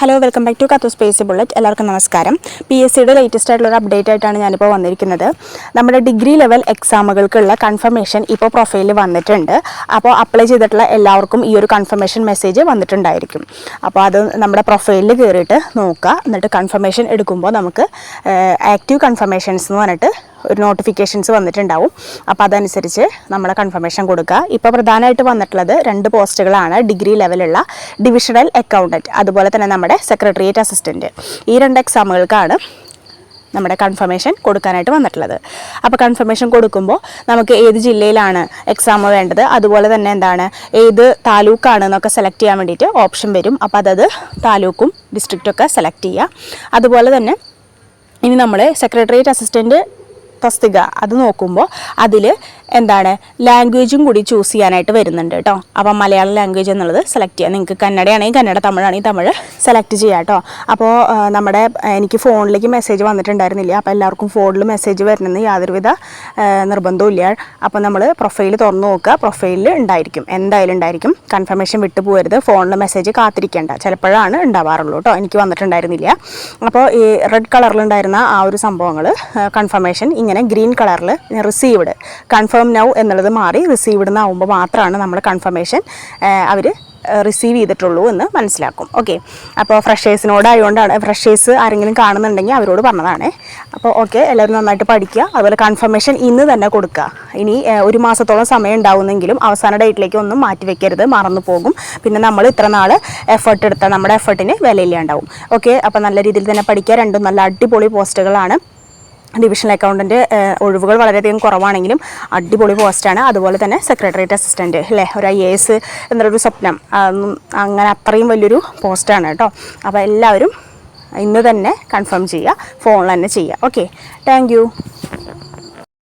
Hello welcome back to കത്തു space bullet എല്ലാവർക്കും നമസ്കാരം. പി എസ് സിയുടെ ലേറ്റസ്റ്റ് ആയിട്ടുള്ള ഒരു അപ്ഡേറ്റ് ആയിട്ടാണ് ഞാനിപ്പോൾ വന്നിരിക്കുന്നത്. നമ്മുടെ ഡിഗ്രി ലെവൽ എക്സാമുകൾക്കുള്ള കൺഫർമേഷൻ ഇപ്പോൾ പ്രൊഫൈലിൽ വന്നിട്ടുണ്ട്. അപ്പോൾ അപ്ലൈ ചെയ്തിട്ടുള്ള എല്ലാവർക്കും ഈ ഒരു കൺഫർമേഷൻ മെസ്സേജ് വന്നിട്ടുണ്ടായിരിക്കും. അപ്പോൾ അത് നമ്മുടെ പ്രൊഫൈലിൽ കയറിയിട്ട് നോക്കുക എന്നിട്ട് കൺഫർമേഷൻ എടുക്കുമ്പോൾ നമുക്ക് ആക്റ്റീവ് കൺഫർമേഷൻസ് എന്ന് പറഞ്ഞിട്ട് ഒരു നോട്ടിഫിക്കേഷൻസ് വന്നിട്ടുണ്ടാവും. അപ്പോൾ അതനുസരിച്ച് നമ്മൾ കൺഫർമേഷൻ കൊടുക്കുക. ഇപ്പോൾ പ്രധാനമായിട്ട് വന്നിട്ടുള്ളത് രണ്ട് പോസ്റ്റുകളാണ്. ഡിഗ്രി ലെവലുള്ള ഡിവിഷണൽ അക്കൗണ്ടന്റ് അതുപോലെ തന്നെ നമ്മുടെ സെക്രട്ടേറിയറ്റ് അസിസ്റ്റന്റ് ഈ രണ്ട് എക്സാമുകൾക്കാണ് നമ്മുടെ കൺഫർമേഷൻ കൊടുക്കാനായിട്ട് വന്നിട്ടുള്ളത്. അപ്പോൾ കൺഫർമേഷൻ കൊടുക്കുമ്പോൾ നമുക്ക് ഏത് ജില്ലയിലാണ് എക്സാം വേണ്ടത് അതുപോലെ തന്നെ എന്താണ് ഏത് താലൂക്കാണ് എന്നൊക്കെ സെലക്ട് ചെയ്യാൻ വേണ്ടിയിട്ട് ഓപ്ഷൻ വരും. അപ്പോൾ അതത് താലൂക്കും ഡിസ്ട്രിക്റ്റൊക്കെ സെലക്ട് ചെയ്യുക. അതുപോലെ തന്നെ ഇനി നമ്മൾ സെക്രട്ടേറിയറ്റ് അസിസ്റ്റന്റ് തസ്തിക അത് നോക്കുമ്പോൾ അതിൽ എന്താണ് ലാംഗ്വേജും കൂടി ചൂസ് ചെയ്യാനായിട്ട് വരുന്നുണ്ട് കേട്ടോ അപ്പം മലയാളം ലാംഗ്വേജ് എന്നുള്ളത് സെലക്ട് ചെയ്യാം. നിങ്ങൾക്ക് കന്നഡയാണെങ്കിൽ കന്നഡ തമിഴാണെങ്കിൽ തമിഴ് സെലക്ട് ചെയ്യാം കേട്ടോ അപ്പോൾ നമ്മുടെ എനിക്ക് ഫോണിലേക്ക് മെസ്സേജ് വന്നിട്ടുണ്ടായിരുന്നില്ല. അപ്പോൾ എല്ലാവർക്കും ഫോണിൽ മെസ്സേജ് വരണമെന്ന് യാതൊരുവിധ നിർബന്ധവും ഇല്ല. അപ്പോൾ നമ്മൾ പ്രൊഫൈൽ തുറന്ന് നോക്കുക. പ്രൊഫൈലിൽ ഉണ്ടായിരിക്കും. എന്തായാലും ഉണ്ടായിരിക്കും. കൺഫർമേഷൻ വിട്ടു പോകരുത്. ഫോണിൽ മെസ്സേജ് കാത്തിരിക്കേണ്ട. ചിലപ്പോഴാണ് ഉണ്ടാവാറുള്ളൂ കേട്ടോ എനിക്ക് വന്നിട്ടുണ്ടായിരുന്നില്ല. അപ്പോൾ ഈ റെഡ് കളറിലുണ്ടായിരുന്ന ആ ഒരു സംഭവങ്ങൾ കൺഫർമേഷൻ ഇങ്ങനെ ഗ്രീൻ കളറിൽ റിസീവ്ഡ് കൺഫേം നൗ എന്നുള്ളത് മാറി റിസീവ്ഡ് എന്നാവുമ്പോൾ മാത്രമാണ് നമ്മൾ കൺഫർമേഷൻ അവർ റിസീവ് ചെയ്തിട്ടുള്ളൂ എന്ന് മനസ്സിലാക്കും. ഓക്കെ അപ്പോൾ ഫ്രഷേഴ്സിനോടായതുകൊണ്ടാണ് ഫ്രഷേഴ്സ് ആരെങ്കിലും കാണുന്നുണ്ടെങ്കിൽ അവരോട് പറഞ്ഞതാണ്. അപ്പോൾ ഓക്കെ എല്ലാവരും നന്നായിട്ട് പഠിക്കുക. അതുപോലെ കൺഫർമേഷൻ ഇന്ന് തന്നെ കൊടുക്കുക. ഇനി ഒരു മാസത്തോളം സമയം ഉണ്ടാവുന്നെങ്കിലും അവസാന ഡേറ്റിലേക്ക് ഒന്നും മാറ്റി വെക്കരുത് മറന്നു പോകും. പിന്നെ നമ്മൾ ഇത്ര നാൾ എഫേർട്ട് എടുത്താൽ നമ്മുടെ എഫേർട്ടിന് വിലയില്ലാണ്ടാവും. ഓക്കെ അപ്പോൾ നല്ല രീതിയിൽ തന്നെ പഠിക്കുക. രണ്ടും നല്ല അടിപൊളി പോസ്റ്റുകളാണ് ഡിവിഷണൽ അക്കൗണ്ടന്റ് ഒഴിവുകൾ വളരെയധികം കുറവാണെങ്കിലും അടിപൊളി പോസ്റ്റാണ്. അതുപോലെ തന്നെ സെക്രട്ടേറിയറ്റ് അസിസ്റ്റന്റ് അല്ലേ? ഒരു ഐ എ എസ് എന്നൊരു സ്വപ്നം. അങ്ങനെ അത്രയും വലിയൊരു പോസ്റ്റാണ് കേട്ടോ. അപ്പോൾ എല്ലാവരും ഇന്ന് തന്നെ കൺഫേം ചെയ്യുക. ഫോണിൽ തന്നെ ചെയ്യുക. ഓക്കെ. താങ്ക്